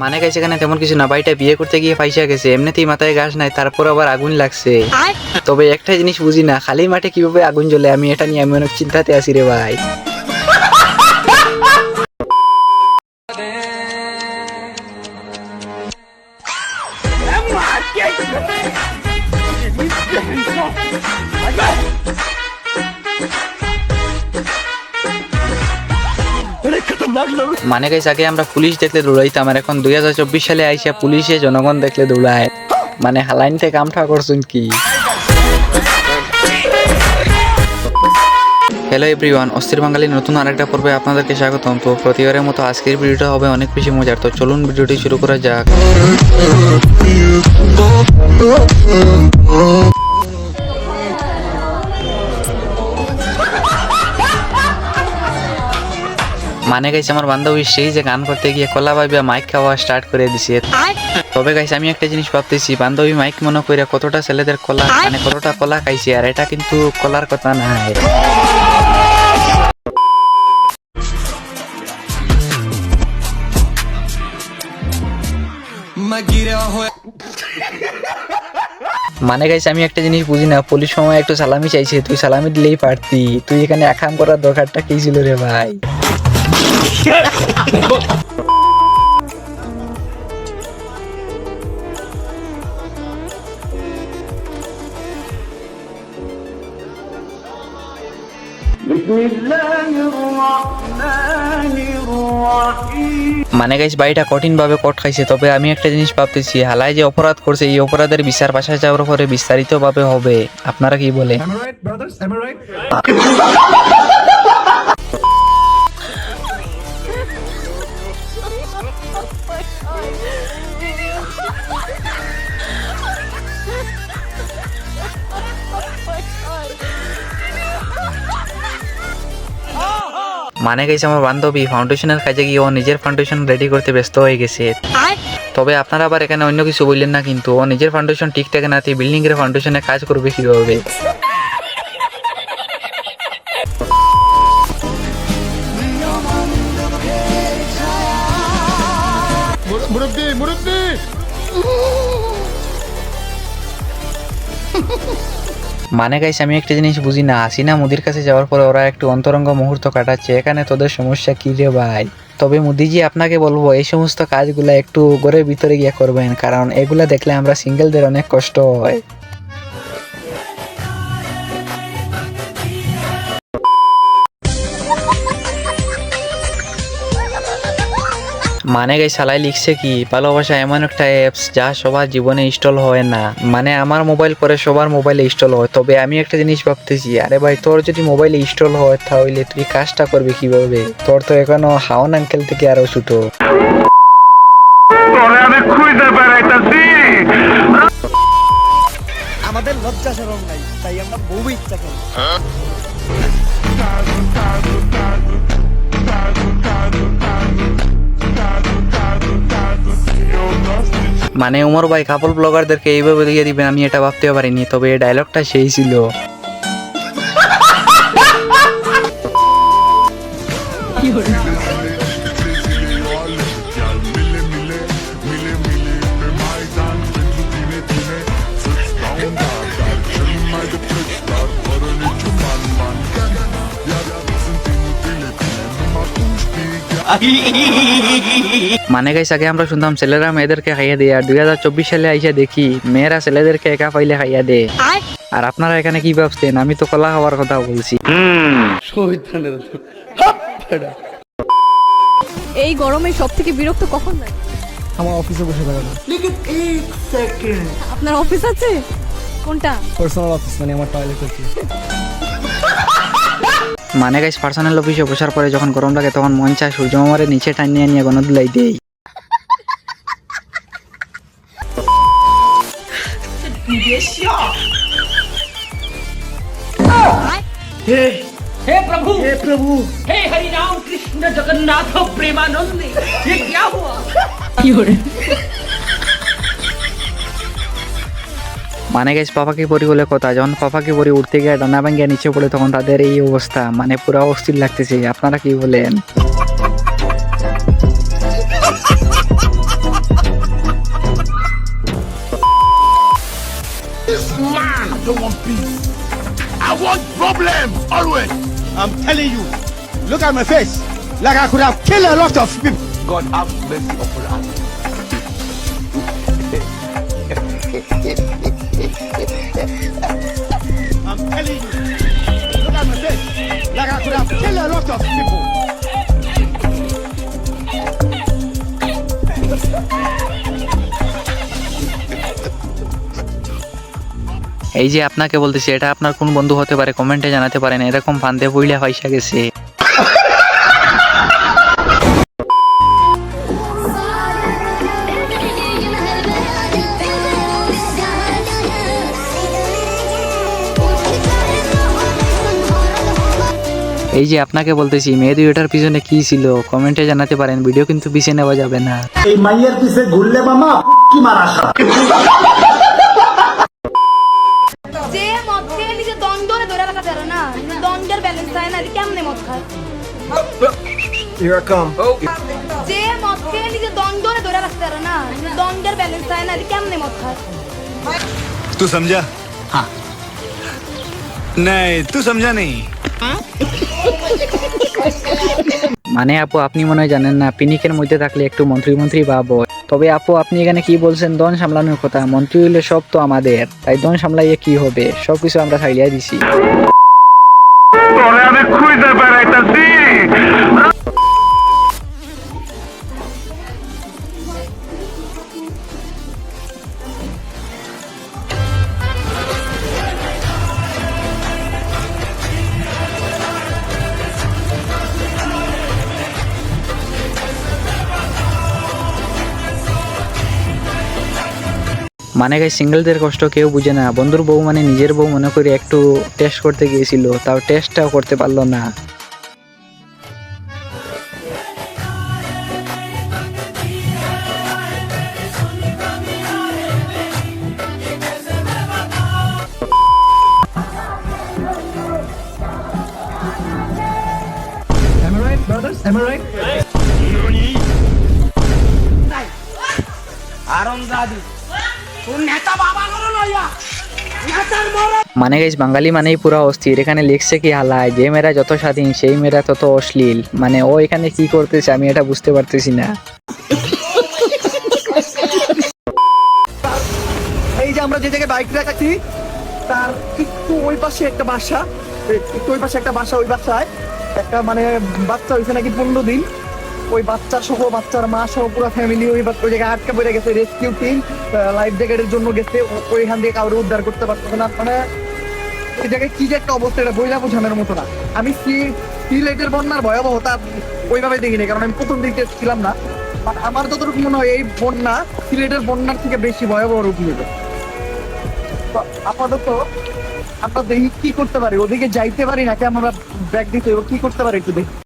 মানে গেছে এখানে তেমন কিছু না ভাইটা বিয়ে করতে গিয়ে পয়সা গেছে এমনিতেই মাথায় গাছ নাই তারপর আবার আগুন লাগছে। তবে একটা জিনিস বুঝি না খালি মাঠে কীভাবে আগুন জ্বলে আমি এটা নিয়ে আমি অনেক চিন্তাতে আছি রে ভাই। মানে গাইছে আগে আমরা পুলিশ দেখলে দৌড়াইতাম, আর এখন দুই হাজার চব্বিশ সালে আইসা পুলিশে জনগণ দেখলে দৌড়ায়। মানে হালাইন থেকে কামঠা করছেন কি? হ্যালো এভরিওয়ান অস্থির বাঙালি নতুন আরেকটা পর্বে আপনাদেরকে স্বাগতম। তো প্রতিবারের মতো আজকের ভিডিওটা হবে অনেক বেশি মজার। তো চলুন ভিডিওটি শুরু করা যাক। মানে গাইছে আমার বান্ধবী সেই যে গান করতে গিয়ে কলা ভাবিয়া মাইক খাওয়া স্টার্ট করে দিছে। তবে গাইছে আমি একটা জিনিস ভাবতেছি বান্ধবী মাইক মনে করে কতটা ছেলেদের কলা মানে কতটা কলা খাইছে আর এটা কিন্তু কলার কথা না। মানে গাইছে আমি একটা জিনিস বুঝি না পুলিশ সময় একটু সালামি চাইছে তুই সালামি দিলেই পারতি তুই এখানে একাম করার দরকারটা কি ছিল রে ভাই? মানে গাইস বাড়িটা কঠিন ভাবে কট খাইছে তবে আমি একটা জিনিস ভাবতেছি হালাই যে অপরাধ করছে এই অপরাধের বিচার বাসা যাওয়ার পরে বিস্তারিত ভাবে হবে। আপনারা কি বলে মানে গেছে আমার বান্ধবী ফাউন্ডেশনের কাজে গিয়ে ও নিজের ফাউন্ডেশন রেডি করতে ব্যস্ত হয়ে গেছে। তবে আপনারা আবার এখানে অন্য কিছু বললেন না কিন্তু ও নিজের ফাউন্ডেশন ঠিক থাকে না বিল্ডিং এর ফাউন্ডেশনে কাজ করবে কীভাবে? মুরব্বী মুরব্বী! মানে গাইছে আমি একটা জিনিস বুঝি না, হাসিনা মুদির কাছে যাওয়ার পরে ওরা একটু অন্তরঙ্গ মুহূর্ত কাটাচ্ছে, এখানে তোদের সমস্যা কী রে ভাই? তবে মোদিজি, আপনাকে বলব, এই সমস্ত কাজগুলো একটু ঘরের ভিতরে গিয়ে করবেন, কারণ এগুলা দেখলে আমরা সিঙ্গেলদের অনেক কষ্ট হয়। মানে গাই সালাই লিখছে কি? ভালোবাসা এমন একটা অ্যাপস যা সবার জীবনে ইনস্টল হয় না। মানে আমার মোবাইল পরে সবার মোবাইলে ইনস্টল হয়। তবে আমি একটা জিনিস ভাবতেছি আরে ভাই তোর যদি মোবাইলে ইনস্টল হয় তাহলে তুই কাজটা করবি কীভাবে? তোর তো এখনও হাওন আঙ্কেল থেকে আরও ছোট। আমাদের লজ্জা সরম নাই তাই আমরা বউ ইচ্ছা করি। মানে উমর ভাই কাপল ব্লগারদেরকে এইভাবে দিয়ে দিবেন, আমি এটা ভাবতেও পারিনি, তবে এই ডায়লগটা সেই ছিল। মানে গাইস আগে আমরা শুনতাম ছেলেরা মেয়েদেরকে খাইয়ে দেয় আর দুই হাজার চব্বিশ সালে আইসা দেখি মেয়েরা ছেলেদেরকে একা পাইলে খাইয়া দে। আর আপনারা এখানে কি ভাবছেন? আমি তো কলা খাওয়ার কথা বলছি। এই গরমে সব থেকে বিরক্ত কখন লাগে? আমার অফিসে বসে থাকা আপনার অফিস আছে? কোনটা? পার্সোনাল অফিস মানে আমার টয়লেট আছে মানে গাইস পার্সোনাল অফিসে বসার পরে যখন গরম লাগে তখন মন চায় সূর্য মামারে নিচে টানিয়ে নিয়ে গণদুলাই দেই हे प्रभु हे प्रभु हे हरि राम कृष्ण जगन्नाथ प्रेमानंद ये क्या हुआ মানে গেছ পাপাকে পরি বলে কথা যখন পাপাকে পরি উঠতে গিয়ে ডানা ভাঙ্গিয়া নিচে পড়ে তখন তাদের এই অবস্থা মানে পুরো অস্থির লাগতেছে আপনারা কি বলেন I want problems always. I'm telling you, look at my face. Like I could have killed a lot of people. God have mercy upon us. People. এই যে আপনাকে বলতেছি, এটা আপনার কোন বন্ধু হতে পারে কমেন্টে জানাতে পারেন এরকম ফান্দে বইলে পয়সা গেছে এই যে আপনাকে বলতেছি মেয়ে দুইটার পিছনে কি ছিল? কমেন্টে জানাতে পারেন ভিডিও কিন্তু পিছিয়ে নেওয়া যাবে না। এই মাইয়ের পিছে ঘুরলে মামা কি তুই সমঝা হ্যাঁ नहीं तू समझा नहीं মানে আপু আপনি মনে হয় জানেন না পিনিকের মধ্যে থাকলে একটু মন্ত্রী মন্ত্রী ভাব হয়। তবে আপু আপনি এখানে কি বলছেন দন সামলানোর কথা মন্ত্রী হইলে সব তো আমাদের তাই দন সামলাইয়ে কি হবে সবকিছু আমরা ছাড়িয়ে দিছি মানে গাই সিঙ্গেলদের কষ্ট কেউ বুঝে না। বন্ধুর বউ মানে নিজের বউ মনে করে একটু টেস্ট করতে গিয়েছিল তাও টেস্টটাও করতে পারল না। Am I right, brothers? Am I right? মানে গাইস বাঙালি মানেই পুরো অস্থির। এখানে লিখছে কি হালায় যে মেয়েরা যত স্বাধীন সেই মেয়েরা তত অশ্লীল। মানে ও এখানে কি করতেছে আমি এটা বুঝতে পারতেছি না। এই যে আমরা যে জায়গায় বাইক রাখাচ্ছি তার একটু ওই পাশে একটা বাসা। একটু ওই পাশে একটা বাসা ওই বাসায়। একটা মানে বাচ্চা হয়েছে নাকি পনেরো দিন। ওই বাচ্চা সহ, বাচ্চার মা সহ পুরো ফ্যামিলি ওই জায়গায় আটকা পড়ে গেছে রেস্কিউ টিম লাইফ জ্যাকেটের জন্য গেছে ওইখান থেকে কাউরে উদ্ধার করতে পারতেছে না। মানে ওই জায়গায় কি যে একটা অবস্থা, এটা বইলা বোঝানোর মতো না। আমি সিলেটের বন্যার ভয়াবহতা ওইভাবে দেখিনি, কারণ আমি প্রথম দিকে ছিলাম না। আমার যতটুকু মনে হয়, এই বন্যা সিলেটের বন্যার থেকে বেশি ভয়াবহ রূপ নেবে। আপাতত আমরা দেখি কি করতে পারি। ওদিকে যাইতে পারি নাকি আমরা ব্যাগ দিতে কি করতে পারি একটু দেখি।